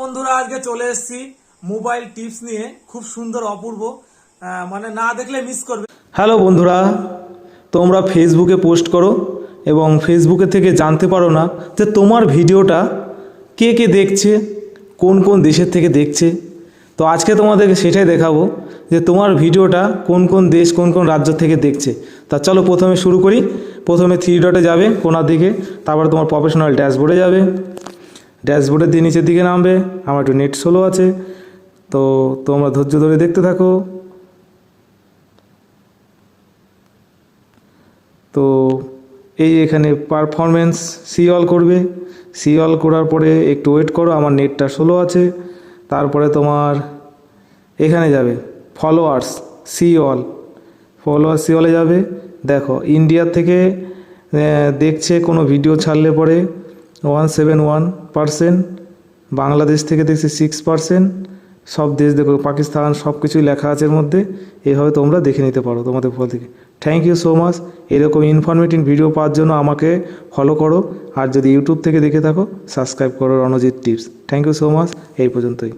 বন্ধুরা, আজকে চলে এসেছি মোবাইল টিপস নিয়ে, খুব সুন্দর, অপূর্ব মানে না দেখলে মিস করবে। হ্যালো বন্ধুরা, তোমরা ফেসবুকে পোস্ট করো এবং ফেসবুকে থেকে জানতে পারো না যে তোমার ভিডিওটা কে কে দেখছে, কোন কোন দেশের থেকে দেখছে। তো আজকে তোমাদেরকে সেটাই দেখাবো যে তোমার ভিডিওটা কোন কোন দেশ, কোন কোন রাজ্য থেকে দেখছে। তা চলো প্রথমে শুরু করি। প্রথমে থ্রি ডটে যাবে কোনার দিকে, তারপর তোমার প্রফেশনাল ড্যাশবোর্ডে যাবে। ড্যাশবোর্ডের দিয়ে নিচের দিকে নামবে, আমার একটু নেট স্লো আছে, তো তোমরা ধৈর্য ধরে দেখতে থাকো। তো এই এখানে পারফরমেন্স সি অল করবে। সি অল করার পরে একটু ওয়েট করো, আমার নেটটা স্লো আছে। তারপরে তোমার এখানে যাবে followers see all follower see অলে যাবে। দেখো ইন্ডিয়া থেকে দেখছে কোনো ভিডিও ছাড়লে পরে one seven one percent Bangladesh থেকে দেখছি সিক্স পারসেন্ট সব দেশ দেখো, পাকিস্তান সব কিছুই লেখা আছে এর মধ্যে, এভাবে তোমরা দেখে নিতে পারো তোমাদের ফোন থেকে। থ্যাংক ইউ সো মাচ এরকম ইনফরমেটিভ ভিডিও পাওয়ার জন্য আমাকে ফলো করো, আর যদি ইউটিউব থেকে দেখে থাকো সাবস্ক্রাইব করো Ranjit tips thank you so much এই পর্যন্তই।